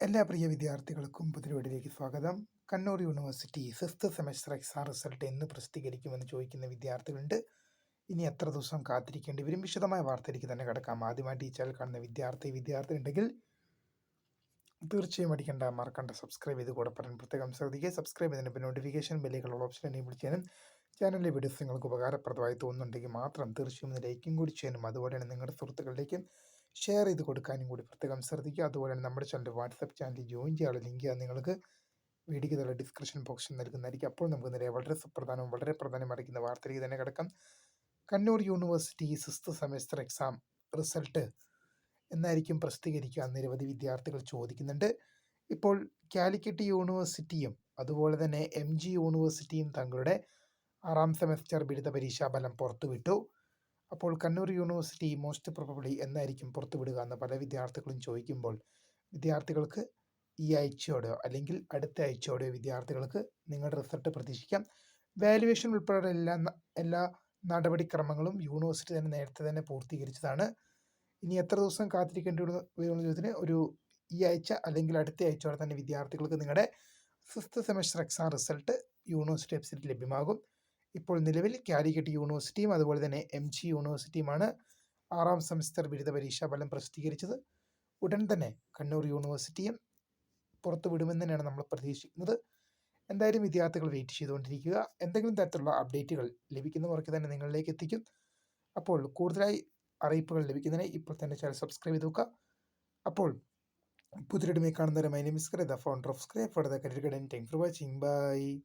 എല്ലാ പ്രിയ വിദ്യാർത്ഥികൾക്കും പുതിരവീടിലേക്ക് സ്വാഗതം. Kannur university sixth semester exam result എന്ന് പ്രസിദ്ധീകരിക്കുമെന്ന് ചോദിക്കുന്ന വിദ്യാർത്ഥികളുണ്ട്. ഇനി എത്ര ദിവസം കാത്തിരിക്കേണ്ടി വരും? വിശദമായ വാർത്തയിലേക്ക് തന്നെ കിടക്കാം. ആദ്യമായിട്ട് ഈ ചാനൽ കാണുന്ന വിദ്യാർത്ഥി വിദ്യാർത്ഥി ഉണ്ടെങ്കിൽ തീർച്ചയായും അടിക്കേണ്ട മറക്കണ്ട. സബ്സ്ക്രൈബ് ചെയ്ത് കൂടെ പറയാൻ പ്രത്യേകം ശ്രദ്ധിക്കുക. സബ്സ്ക്രൈബ് ചെയ്തതിന് നോട്ടിഫിക്കേഷൻ ബെല്ലുകളുള്ള ഓപ്ഷൻ എനേബിൾ ചെയ്യാനും ചാനലിലെ വീഡിയോസ് നിങ്ങൾക്ക് ഉപകാരപ്രദമായി തോന്നുന്നുണ്ടെങ്കിൽ മാത്രം തീർച്ചയായും ലൈക്കും കൂടി ചെയ്യാനും. അതുപോലെ തന്നെ നിങ്ങളുടെ സുഹൃത്തുക്കളിലേക്കും ഷെയർ ചെയ്ത് കൊടുക്കാനും കൂടി പ്രത്യേകം ശ്രദ്ധിക്കുക. അതുപോലെ തന്നെ നമ്മുടെ ചാനൽ വാട്സപ്പ് ചാനലിൽ ജോയിൻ ചെയ്യാനുള്ള ലിങ്ക് നിങ്ങൾക്ക് വീഡിയോയ്ക്ക് തന്നെ ഡിസ്ക്രിപ്ഷൻ ബോക്സിൽ നൽകുന്നതായിരിക്കും. അപ്പോൾ നമുക്ക് നേരെ വളരെ സുപ്രധാനവും വളരെ പ്രധാനം അറിയിക്കുന്ന വാർത്തയിലേക്ക് തന്നെ കിടക്കാം. Kannur university sixth semester exam result എന്നായിരിക്കും പ്രസിദ്ധീകരിക്കുക. നിരവധി വിദ്യാർത്ഥികൾ ചോദിക്കുന്നുണ്ട്. ഇപ്പോൾ കാലിക്കറ്റ് യൂണിവേഴ്സിറ്റിയും അതുപോലെ തന്നെ എം ജി യൂണിവേഴ്സിറ്റിയും തങ്ങളുടെ ആറാം സെമസ്റ്റർ ബിരുദ പരീക്ഷാ ഫലം പുറത്തുവിട്ടു. അപ്പോൾ കണ്ണൂർ യൂണിവേഴ്സിറ്റി മോസ്റ്റ് പ്രോബബ്ലി എന്നായിരിക്കും പുറത്തുവിടുക എന്ന് പല വിദ്യാർത്ഥികളും ചോദിക്കുമ്പോൾ വിദ്യാർത്ഥികൾക്ക് ഈ ആഴ്ചയോടെയോ അല്ലെങ്കിൽ അടുത്ത ആഴ്ചയോടെയോ വിദ്യാർത്ഥികൾക്ക് നിങ്ങളുടെ റിസൾട്ട് പ്രതീക്ഷിക്കാം. വാലുവേഷൻ ഉൾപ്പെടെ എല്ലാ എല്ലാ നടപടിക്രമങ്ങളും യൂണിവേഴ്സിറ്റി തന്നെ നേരത്തെ തന്നെ പൂർത്തീകരിച്ചതാണ്. ഇനി എത്ര ദിവസം കാത്തിരിക്കേണ്ടി വരുന്നു ചോദ്യത്തിന് ഒരു ഈ ആഴ്ച അല്ലെങ്കിൽ അടുത്ത ആഴ്ചയോടെ തന്നെ വിദ്യാർത്ഥികൾക്ക് നിങ്ങളുടെ sixth semester exam result university വെബ്സൈറ്റിൽ ലഭ്യമാകും. ഇപ്പോൾ നിലവിൽ കാലിക്കറ്റ് യൂണിവേഴ്സിറ്റിയും അതുപോലെ തന്നെ എം ജി യൂണിവേഴ്സിറ്റിയുമാണ് ആറാം സെമസ്റ്റർ ബിരുദ പരീക്ഷാ ഫലം പ്രസിദ്ധീകരിച്ചത്. ഉടൻ തന്നെ കണ്ണൂർ യൂണിവേഴ്സിറ്റിയും പുറത്തു വിടുമെന്ന് തന്നെയാണ് നമ്മൾ പ്രതീക്ഷിക്കുന്നത്. എന്തായാലും വിദ്യാർത്ഥികൾ വെയിറ്റ് ചെയ്തുകൊണ്ടിരിക്കുക. എന്തെങ്കിലും തരത്തിലുള്ള അപ്ഡേറ്റുകൾ ലഭിക്കുന്ന മുറയ്ക്ക് തന്നെ നിങ്ങളിലേക്ക് എത്തിക്കും. അപ്പോൾ കൂടുതലായി അറിയിപ്പുകൾ ലഭിക്കുന്നതിന് ഇപ്പോൾ തന്നെ ചാനൽ സബ്സ്ക്രൈബ് ചെയ്ത് നോക്കുക അപ്പോൾ പുതിയൊരുമേ കാണുന്നവരെ my name is the founder of scribe for the career guidance thank for watching bye